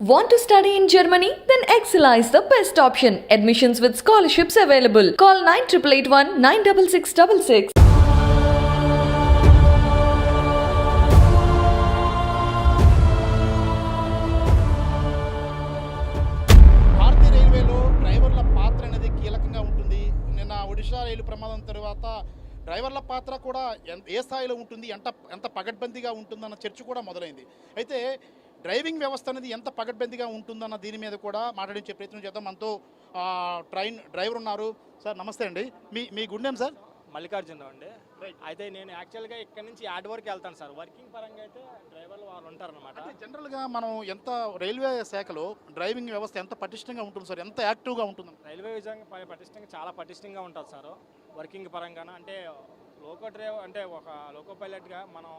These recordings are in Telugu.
Want to study in Germany? Then Excella is the best option. Admissions with scholarships available. Call 9881 96666. భారతీయ రైలు ప్రమాదం తర్వాత డ్రైవర్ల పాత్ర కూడా ఏ స్థాయిలో ఉంటుంది ఎంత ఎంత పగడ్బందీగా ఉంటుందన్న చర్చ కూడా మొదలైంది అయితే డ్రైవింగ్ వ్యవస్థ అనేది ఎంత పగడ్బందీగా ఉంటుందన్న దీని మీద కూడా మాట్లాడించే ప్రయత్నం చేద్దాం. మనతో ట్రైన్ డ్రైవర్ ఉన్నారు. సార్ నమస్తే అండి. మీ మీ గుడ్ నేమ్ సార్? మల్లికార్జునరావు అండి. అయితే నేను యాక్చువల్గా ఇక్కడ నుంచి యాడ్ వరకు వెళ్తాను సార్. వర్కింగ్ పరంగా అయితే డ్రైవర్లు వాళ్ళు ఉంటారనమాట జనరల్గా మనం ఎంత రైల్వే శాఖలో డ్రైవింగ్ వ్యవస్థ ఎంత పటిష్టంగా ఉంటుంది సార్? ఎంత యాక్టివ్గా ఉంటుంది రైల్వే విజయంగా ప- పటిష్టంగా చాలా పటిష్టంగా ఉంటుంది సార్. వర్కింగ్ పరంగాన? అంటే లోకో డ్రైవ్ అంటే ఒక లోకో పైలట్గా మనం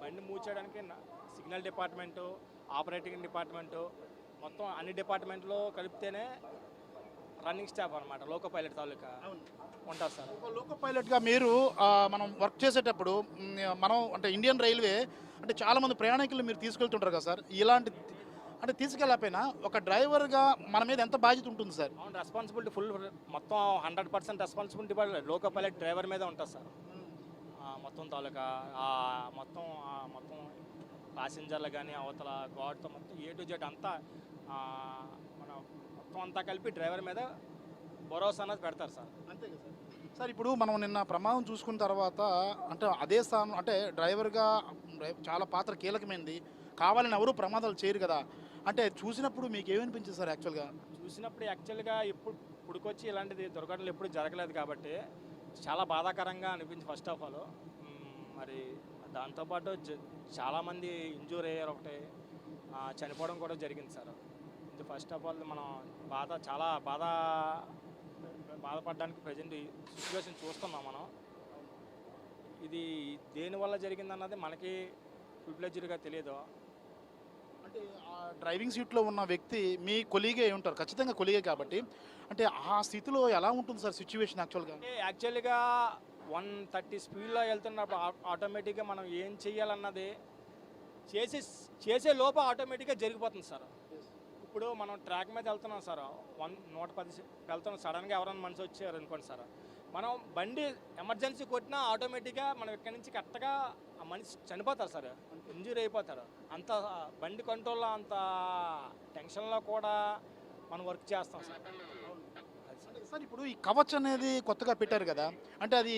బండి మూవ్ చేయడానికి న- సిగ్నల్ డిపార్ట్మెంటు ఆపరేటింగ్ డిపార్ట్మెంటు మొత్తం అన్ని డిపార్ట్మెంట్లో కలిపితేనే రన్నింగ్ స్టాఫ్ అనమాట లోకో పైలట్ తాలూకా ఉంటారు సార్. లోకో పైలట్గా మీరు మనం వర్క్ చేసేటప్పుడు మనం అంటే ఇండియన్ రైల్వే అంటే చాలా మంది ప్రయాణికులు మీరు తీసుకెళ్తుంటారు కదా సార్ ఇలాంటి అంటే తీసుకెళ్ళకపోయినా ఒక డ్రైవర్గా మన మీద ఎంత బాధ్యత ఉంటుంది సార్? అవును రెస్పాన్సిబిలిటీ ఫుల్ మొత్తం hundred percent responsibility loco pilot driver మీద ఉంటుంది సార్. మొత్తం తాలూకా ఆ, మొత్తం ఆ, మొత్తం ప్యాసింజర్లు కానీ అవతల గాడ్తో మొత్తం ఏ టు జెడ్ అంతా మన మొత్తం అంతా కలిపి డ్రైవర్ మీద భరోసా అనేది పెడతారు సార్. అంతే కదా సార్. సార్ ఇప్పుడు మనం నిన్న ప్రమాదం చూసుకున్న తర్వాత అంటే అదే స్థానం అంటే డ్రైవర్గా డ్రై- చాలా పాత్ర కీలకమైంది. కావాలని ఎవరు ప్రమాదాలు చేయరు కదా. అంటే చూసినప్పుడు మీకు ఏమనిపించింది సార్ యాక్చువల్గా? చూసినప్పుడు యాక్చువల్గా ఇప్పుడు ఇప్పుడుకొచ్చి ఇలాంటిది దుర్ఘటనలు ఎప్పుడు జరగలేదు కాబట్టి చాలా బాధాకరంగా అనిపించి ఫస్ట్ ఆఫ్ ఆల్ మరి దాంతోపాటు జ- చాలామంది ఇంజూర్ అయ్యారు ఒకటి. చనిపోవడం కూడా జరిగింది సార్ ఇది ఫస్ట్ ఆఫ్ ఆల్ మనం బాధ చాలా బాధ బాధపడడానికి ప్రజెంట్ సిచ్యువేషన్ చూస్తున్నాం మనం. ఇది దేనివల్ల జరిగిందన్నది మనకి ఫుల్ ఫ్లెడ్జ్డ్గా తెలియదు. అంటే ఆ డ్రైవింగ్ సీట్లో ఉన్న వ్యక్తి మీ కొలీగే ఉంటారు ఖచ్చితంగా కొలీగే కాబట్టి. అంటే ఆ స్థితిలో ఎలా ఉంటుంది సార్ సిచ్యువేషన్ యాక్చువల్గా? యాక్చువల్గా వన్ థర్టీ స్పీడ్లో వెళ్తున్నప్పుడు ఆటోమేటిక్గా మనం ఏం చేయాలన్నది చేసి చేసే లోప ఆటోమేటిక్గా జరిగిపోతుంది సార్. ఇప్పుడు మనం ట్రాక్ మీద వెళ్తున్నాం సార్. వన్ నూట పది వెళ్తున్నాం. సడన్గా ఎవరైనా మనిషి వచ్చారు అనుకోండి సార్. మనం బండి ఎమర్జెన్సీ కొట్టినా ఆటోమేటిక్గా మనం ఇక్కడి నుంచి కరెక్ట్గా ఆ మనిషి చనిపోతారు సార్. ఇంజూరీ అయిపోతారు. అంత బండి కంట్రోల్లో అంత టెన్షన్లో కూడా మనం వర్క్ చేస్తాం సార్. సార్. ఇప్పుడు ఈ కవచ్ అనేది కొత్తగా పెట్టారు కదా అంటే అది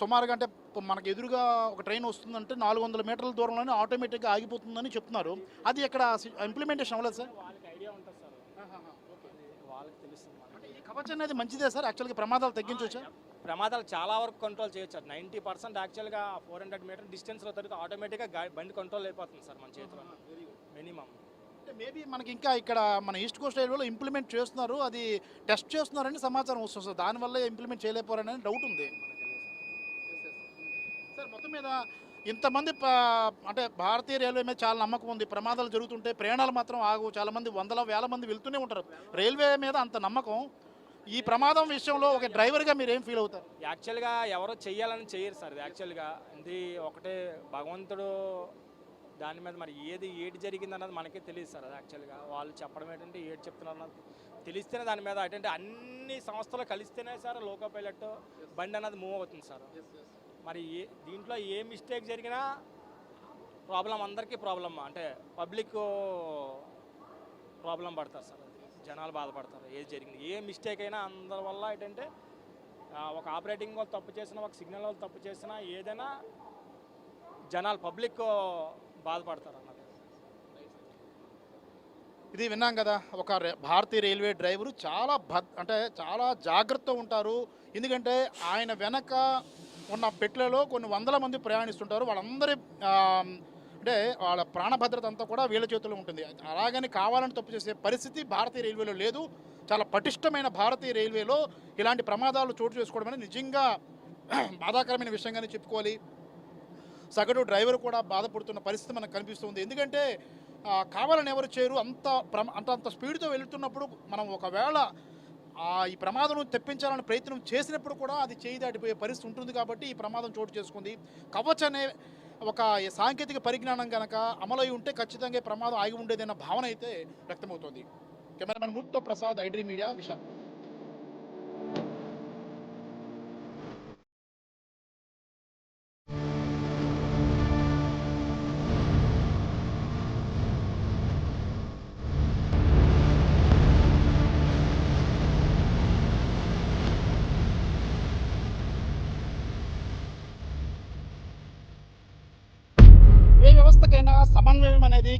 సుమారుగా అంటే మనకు ఎదురుగా ఒక ట్రైన్ వస్తుందంటే నాలుగు వందల మీటర్ల దూరంలోనే ఆటోమేటిక్గా ఆగిపోతుందని చెప్తున్నారు. అది ఇక్కడ ఇంప్లిమెంటేషన్ అవ్వలేదు సార్? కవచ్ అనేది మంచిదే సార్? యాక్చువల్గా ప్రమాదాలు తగ్గించవచ్చా ప్రమాదాలు చాలా వరకు కంట్రోల్ చేయొచ్చు సార్. నైంటీ పర్సెంట్ యాక్చువల్గా ఫోర్ హండ్రెడ్ మీటర్ డిస్టెన్స్లో తరుగుతూ ఆటోమేటిక్గా బండి కంట్రోల్ అయిపోతుంది సార్ మన చేతిలో. మినిమం మేబీ మనకి ఇంకా ఇక్కడ మన ఈస్ట్ కోస్ట్ రైల్వేలో ఇంప్లిమెంట్ చేస్తున్నారు అది టెస్ట్ చేస్తున్నారని సమాచారం వస్తుంది సార్. దానివల్ల ఇంప్లిమెంట్ చేయలేకపోరని డౌట్ ఉంది. సార్ మొత్తం మీద ఇంతమంది అంటే భారతీయ రైల్వే మీద చాలా నమ్మకం ఉంది. ప్రమాదాలు జరుగుతుంటే ప్రయాణాలు మాత్రం ఆగు. చాలా మంది వందల వేల మంది వెళ్తూనే ఉంటారు. రైల్వే మీద అంత నమ్మకం. ఈ ప్రమాదం విషయంలో ఒక డ్రైవర్గా మీరు ఏం ఫీల్ అవుతారు? యాక్చువల్గా ఎవరో చేయాలని చేయరు సార్. ఇది యాక్చువల్గా ఇది ఒకటే భగవంతుడు దాని మీద మరి ఏది ఏటి జరిగింది అన్నది మనకే తెలియదు సార్ అది యాక్చువల్గా. వాళ్ళు చెప్పడం ఏంటంటే ఏటి చెప్తున్నారు అన్నది తెలిస్తేనే దాని మీద ఏంటంటే అన్ని సంస్థలు కలిస్తేనే సార్ లోకో పైలట్ బండి అన్నది మూవ్ అవుతుంది సార్. మరి ఏ దీంట్లో ఏ మిస్టేక్ జరిగినా ప్రాబ్లం అందరికీ ప్రాబ్లమ్. అంటే పబ్లిక్ ప్రాబ్లం పడతారు సార్. జనాలు బాధపడతారు ఏది జరిగింది. ఏ మిస్టేక్ అయినా అందరి వల్ల ఏంటంటే ఒక ఆపరేటింగ్ వాళ్ళు తప్పు చేసినా ఒక సిగ్నల్ వాళ్ళు తప్పు చేసినా ఏదైనా జనాలు పబ్లిక్ బాధపడతారు అన్నది ఇది విన్నాం కదా ఒక రే- భారతీయ రైల్వే డ్రైవరు చాలా భద్ అంటే చాలా జాగ్రత్తగా ఉంటారు. ఎందుకంటే ఆయన వెనక ఉన్న పెట్లలో కొన్ని వందల మంది ప్రయాణిస్తుంటారు. వాళ్ళందరి అంటే వాళ్ళ ప్రాణభద్రత అంతా కూడా వీళ్ళ చేతిలో ఉంటుంది. అలాగని కావాలని తప్పు చేసే పరిస్థితి భారతీయ రైల్వేలో లేదు. చాలా పటిష్టమైన భారతీయ రైల్వేలో ఇలాంటి ప్రమాదాలు చోటు చేసుకోవడం అనేది నిజంగా బాధాకరమైన విషయంగానే చెప్పుకోవాలి. సగటు డ్రైవర్ కూడా బాధపడుతున్న పరిస్థితి మనకు కనిపిస్తుంది. ఎందుకంటే కావాలని ఎవరు చేయరు. అంత ప్రమ అంత అంత స్పీడ్తో వెళుతున్నప్పుడు మనం ఒకవేళ ఆ, ఈ ప్రమాదం తెప్పించాలని ప్రయత్నం చేసినప్పుడు కూడా అది చేయి దాటిపోయే పరిస్థితి ఉంటుంది కాబట్టి ఈ ప్రమాదం చోటు చేసుకుంది. కవచ్ అనే ఒక సాంకేతిక పరిజ్ఞానం కనుక అమలై ఉంటే ఖచ్చితంగా ప్రమాదం ఆగి ఉండేదన్న భావన అయితే వ్యక్తమవుతోంది. కెమెరామెన్ ముర్తో ప్రసాద్ ఐడ్రీ మీడియా విశాఖ.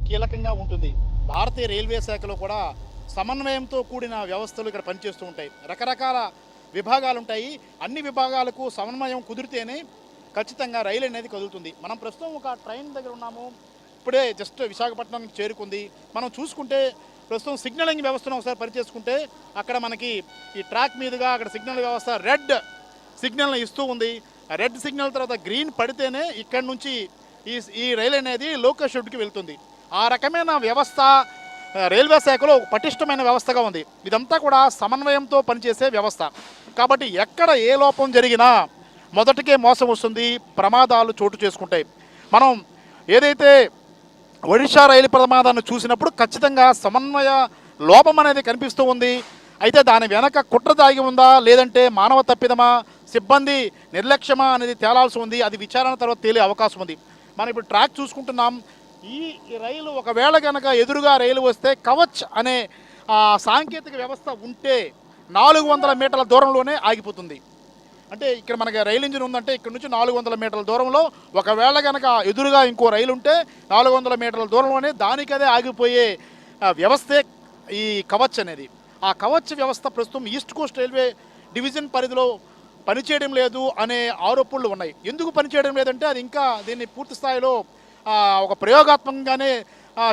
కీలకంగా ఉంటుంది. భారతీయ రైల్వే శాఖలో కూడా సమన్వయంతో కూడిన వ్యవస్థలు ఇక్కడ పనిచేస్తూ ఉంటాయి. రకరకాల విభాగాలు ఉంటాయి. అన్ని విభాగాలకు సమన్వయం కుదిరితేనే ఖచ్చితంగా రైలు అనేది కదులుతుంది. మనం ప్రస్తుతం ఒక ట్రైన్ దగ్గర ఉన్నాము. ఇప్పుడే జస్ట్ విశాఖపట్నం చేరుకుంది. మనం చూసుకుంటే ప్రస్తుతం సిగ్నలింగ్ వ్యవస్థను ఒకసారి పరిచేసుకుంటే అక్కడ మనకి ఈ ట్రాక్ మీదుగా అక్కడ సిగ్నల్ వ్యవస్థ రెడ్ సిగ్నల్ని ఇస్తూ ఉంది. రెడ్ సిగ్నల్ తర్వాత గ్రీన్ పడితేనే ఇక్కడ నుంచి ఈ ఈ రైలు అనేది లోకల్ షెడ్కి వెళ్తుంది. ఆ రకమైన వ్యవస్థ రైల్వే శాఖలో ఒక పటిష్టమైన వ్యవస్థగా ఉంది. ఇదంతా కూడా సమన్వయంతో పనిచేసే వ్యవస్థ. కాబట్టి ఎక్కడ ఏ లోపం జరిగినా మొదటికే మోసం వస్తుంది ప్రమాదాలు చోటు చేసుకుంటాయి. మనం ఏదైతే ఒడిషా రైలు ప్రమాదాన్ని చూసినప్పుడు ఖచ్చితంగా సమన్వయ లోపం అనేది కనిపిస్తూ ఉంది. అయితే దాని వెనక కుట్ర దాగి ఉందా లేదంటే మానవ తప్పిదమా సిబ్బంది నిర్లక్ష్యమా అనేది తేలాల్సి ఉంది. అది విచారణ తర్వాత తేలే అవకాశం ఉంది. మనం ఇప్పుడు ట్రాక్ చూసుకుంటున్నాం. ఈ రైలు ఒకవేళ కనుక ఎదురుగా రైలు వస్తే కవచ్ అనే సాంకేతిక వ్యవస్థ ఉంటే నాలుగు వందల మీటర్ల దూరంలోనే ఆగిపోతుంది. అంటే ఇక్కడ మనకి రైలు ఇంజిన్ ఉందంటే ఇక్కడ నుంచి నాలుగు వందల మీటర్ల దూరంలో ఒకవేళ కనుక ఎదురుగా ఇంకో రైలు ఉంటే నాలుగు వందల మీటర్ల దూరంలోనే దానికదే ఆగిపోయే వ్యవస్థే ఈ కవచ్ అనేది. ఆ కవచ్ వ్యవస్థ ప్రస్తుతం ఈస్ట్ కోస్ట్ రైల్వే డివిజన్ పరిధిలో పనిచేయడం లేదు అనే ఆరోపణలు ఉన్నాయి. ఎందుకు పనిచేయడం లేదంటే అది ఇంకా దీన్ని పూర్తి స్థాయిలో ఒక ప్రయోగాత్మకంగానే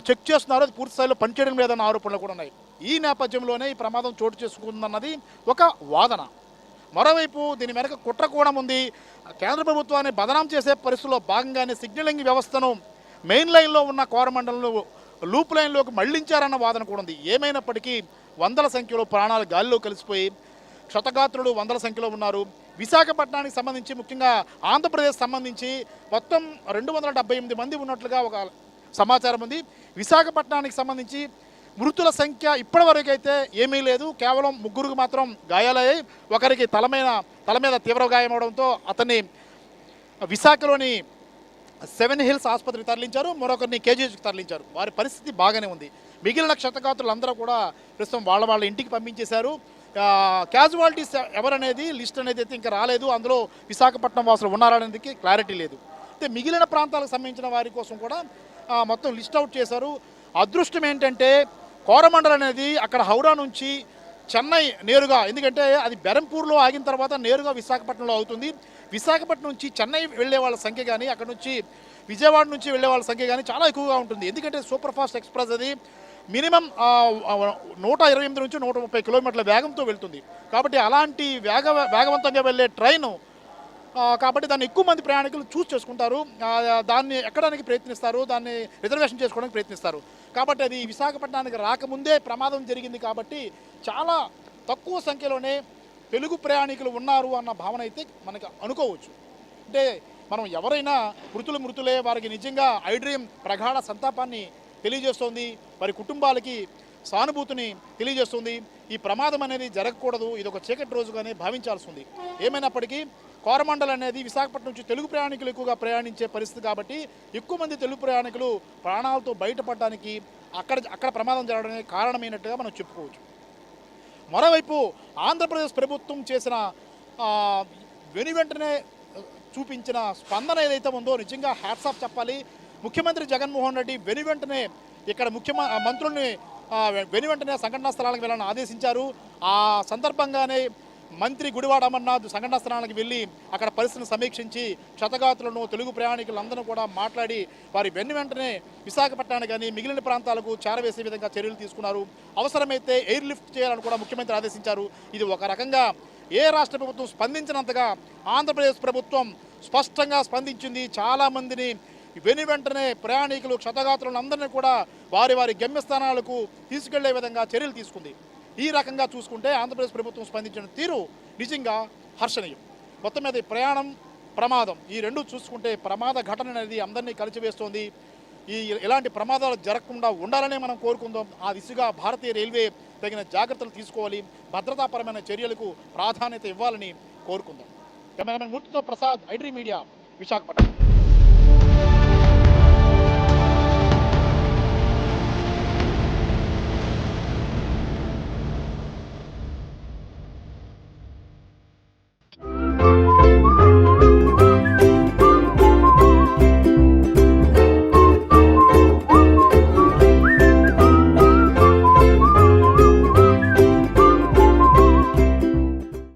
చెక్ చేస్తున్నారు. అది పూర్తి స్థాయిలో పనిచేయడం లేదన్న ఆరోపణలు కూడా ఉన్నాయి. ఈ నేపథ్యంలోనే ఈ ప్రమాదం చోటు చేసుకుందన్నది ఒక వాదన. మరోవైపు దీని వెనక కుట్ర కూడా ఉంది. కేంద్ర ప్రభుత్వాన్ని బదనాం చేసే పరిస్థితుల్లో భాగంగానే సిగ్నలింగ్ వ్యవస్థను మెయిన్ లైన్లో ఉన్న కోరమండలంలో లూప్ లైన్లోకి మళ్ళించారన్న వాదన కూడా ఉంది. ఏమైనప్పటికీ వందల సంఖ్యలో ప్రాణాలు గాలిలో కలిసిపోయి క్షతగాత్రులు వందల సంఖ్యలో ఉన్నారు. విశాఖపట్నానికి సంబంధించి ముఖ్యంగా ఆంధ్రప్రదేశ్ సంబంధించి మొత్తం రెండు వందల డెబ్బై ఎనిమిది మంది ఉన్నట్లుగా ఒక సమాచారం ఉంది. విశాఖపట్నానికి సంబంధించి మృతుల సంఖ్య ఇప్పటివరకు అయితే ఏమీ లేదు. కేవలం ముగ్గురికి మాత్రం గాయాలయ్యాయి. ఒకరికి తలమైన తల మీద తీవ్ర గాయం అవడంతో అతన్ని విశాఖలోని సెవెన్ హిల్స్ ఆసుపత్రికి తరలించారు. మరొకరిని కేజీహెచ్కి తరలించారు. వారి పరిస్థితి బాగానే ఉంది. మిగిలిన క్షతగాత్రులు అందరూ కూడా ప్రస్తుతం వాళ్ళ వాళ్ళ ఇంటికి పంపించేశారు. క్యాజువాలిటీస్ ఎవరనేది లిస్ట్ అనేది అయితే ఇంకా రాలేదు. అందులో విశాఖపట్నం వాసులు ఉన్నారనేది క్లారిటీ లేదు. అయితే మిగిలిన ప్రాంతాలకు సంబంధించిన వారి కోసం కూడా మొత్తం లిస్ట్ అవుట్ చేశారు. అదృష్టం ఏంటంటే కోరమండల్ అనేది అక్కడ హౌరా నుంచి చెన్నై నేరుగా ఎందుకంటే అది బెరంపూర్లో ఆగిన తర్వాత నేరుగా విశాఖపట్నంలో అవుతుంది. విశాఖపట్నం నుంచి చెన్నై వెళ్ళే వాళ్ళ సంఖ్య కానీ అక్కడ నుంచి విజయవాడ నుంచి వెళ్ళే వాళ్ళ సంఖ్య కానీ చాలా ఎక్కువగా ఉంటుంది. ఎందుకంటే సూపర్ ఫాస్ట్ ఎక్స్ప్రెస్ అది. మినిమం నూట ఇరవై ఎనిమిది నుంచి నూట ముప్పై కిలోమీటర్ల వేగంతో వెళ్తుంది. కాబట్టి అలాంటి వేగ వేగవంతంగా వెళ్ళే ట్రైను కాబట్టి దాన్ని ఎక్కువ మంది ప్రయాణికులు చూస్ చేసుకుంటారు. దాన్ని ఎక్కడానికి ప్రయత్నిస్తారు దాన్ని రిజర్వేషన్ చేసుకోవడానికి ప్రయత్నిస్తారు. కాబట్టి అది విశాఖపట్నానికి రాకముందే ప్రమాదం జరిగింది కాబట్టి చాలా తక్కువ సంఖ్యలోనే తెలుగు ప్రయాణికులు ఉన్నారు అన్న భావన అయితే మనకు అనుకోవచ్చు. అంటే మనం ఎవరైనా మృతులు మృతులే వారికి నిజంగా ఐడ్రీమ్ ప్రగాఢ సంతాపాన్ని తెలియజేస్తోంది. వారి కుటుంబాలకి సానుభూతిని తెలియజేస్తుంది. ఈ ప్రమాదం అనేది జరగకూడదు. ఇది ఒక చీకటి రోజుగానే భావించాల్సి ఉంది ఏమైనప్పటికీ కోరమండల్ అనేది విశాఖపట్నం నుంచి తెలుగు ప్రయాణికులు ఎక్కువగా ప్రయాణించే పరిస్థితి కాబట్టి ఎక్కువ మంది తెలుగు ప్రయాణికులు ప్రాణాలతో బయటపడడానికి అక్కడ అక్కడ ప్రమాదం జరగడానికి కారణమైనట్టుగా మనం చెప్పుకోవచ్చు. మరోవైపు ఆంధ్రప్రదేశ్ ప్రభుత్వం చేసిన వెను వెంటనే చూపించిన స్పందన ఏదైతే ఉందో నిజంగా హ్యాట్సాప్ చెప్పాలి. ముఖ్యమంత్రి జగన్మోహన్ రెడ్డి వెను వెంటనే ఇక్కడ ముఖ్యమ మంత్రుల్ని వెను వెంటనే సంఘటనా స్థలాలకు వెళ్ళాలని ఆదేశించారు. ఆ సందర్భంగానే మంత్రి గుడివాడ అమర్నాథ్ సంఘటనా స్థలానికి వెళ్ళి అక్కడ పరిస్థితిని సమీక్షించి క్షతగాతులను తెలుగు ప్రయాణికులందరూ కూడా మాట్లాడి వారి వెన్ను వెంటనే విశాఖపట్నానికి కానీ మిగిలిన ప్రాంతాలకు చేరవేసే విధంగా చర్యలు తీసుకున్నారు. అవసరమైతే ఎయిర్ లిఫ్ట్ చేయాలని కూడా ముఖ్యమంత్రి ఆదేశించారు. ఇది ఒక రకంగా ఏ రాష్ట్ర ప్రభుత్వం స్పందించినంతగా ఆంధ్రప్రదేశ్ ప్రభుత్వం స్పష్టంగా స్పందించింది. చాలామందిని వెను వెంటనే ప్రయాణికులు క్షతగాత్రులందరినీ కూడా వారి వారి గమ్యస్థానాలకు తీసుకెళ్ళే విధంగా చర్యలు తీసుకుంది. ఈ రకంగా చూసుకుంటే ఆంధ్రప్రదేశ్ ప్రభుత్వం స్పందించిన తీరు నిజంగా హర్షణీయం. మొత్తం మీద ప్రయాణం ప్రమాదం ఈ రెండు చూసుకుంటే ప్రమాద ఘటన అనేది అందరినీ కలిచివేస్తోంది ఈ ఎలాంటి ప్రమాదాలు జరగకుండా ఉండాలనే మనం కోరుకుందాం. ఆ దిశగా భారతీయ రైల్వే తగిన జాగ్రత్తలు తీసుకోవాలి. భద్రతాపరమైన చర్యలకు ప్రాధాన్యత ఇవ్వాలని కోరుకుందాం. కెమెరామెన్ మూర్తితో ప్రసాద్ ఐడ్రీ మీడియా విశాఖపట్నం.